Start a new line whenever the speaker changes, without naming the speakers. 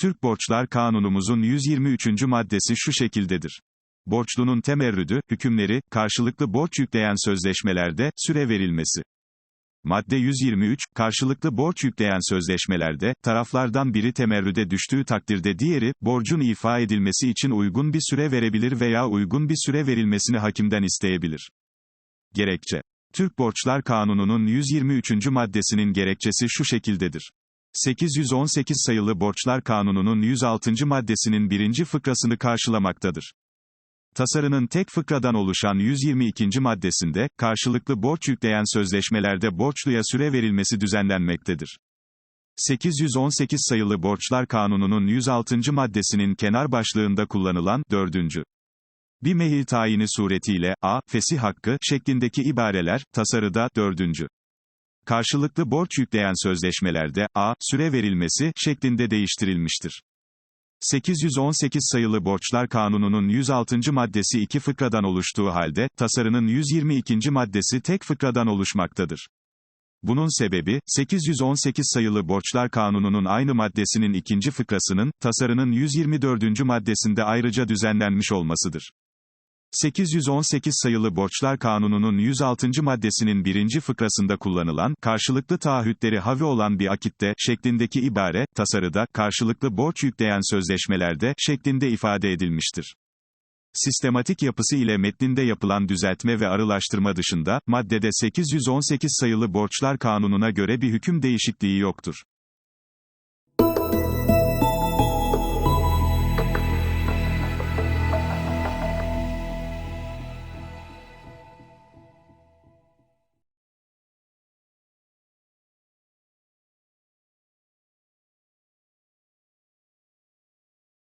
Türk Borçlar Kanunumuzun 123. maddesi şu şekildedir. Borçlunun temerrüdü, hükümleri, karşılıklı borç yükleyen sözleşmelerde, süre verilmesi. Madde 123, karşılıklı borç yükleyen sözleşmelerde, taraflardan biri temerrüde düştüğü takdirde diğeri, borcun ifa edilmesi için uygun bir süre verebilir veya uygun bir süre verilmesini hakimden isteyebilir. Gerekçe. Türk Borçlar Kanunu'nun 123. maddesinin gerekçesi şu şekildedir. 818 sayılı Borçlar Kanunu'nun 106. maddesinin birinci fıkrasını karşılamaktadır. Tasarının tek fıkradan oluşan 122. maddesinde, karşılıklı borç yükleyen sözleşmelerde borçluya süre verilmesi düzenlenmektedir. 818 sayılı Borçlar Kanunu'nun 106. maddesinin kenar başlığında kullanılan, 4. Bir mehil tayini suretiyle, a, fesih hakkı, şeklindeki ibareler, tasarıda, 4. Karşılıklı borç yükleyen sözleşmelerde, a, süre verilmesi, şeklinde değiştirilmiştir. 818 sayılı Borçlar Kanunu'nun 106. maddesi iki fıkradan oluştuğu halde, tasarının 122. maddesi tek fıkradan oluşmaktadır. Bunun sebebi, 818 sayılı Borçlar Kanunu'nun aynı maddesinin ikinci fıkrasının, tasarının 124. maddesinde ayrıca düzenlenmiş olmasıdır. 818 sayılı Borçlar Kanunu'nun 106. maddesinin birinci fıkrasında kullanılan, karşılıklı taahhütleri havi olan bir akitte, şeklindeki ibare, tasarıda, karşılıklı borç yükleyen sözleşmelerde, şeklinde ifade edilmiştir. Sistematik yapısı ile metninde yapılan düzeltme ve arılaştırma dışında, maddede 818 sayılı Borçlar Kanunu'na göre bir hüküm değişikliği yoktur.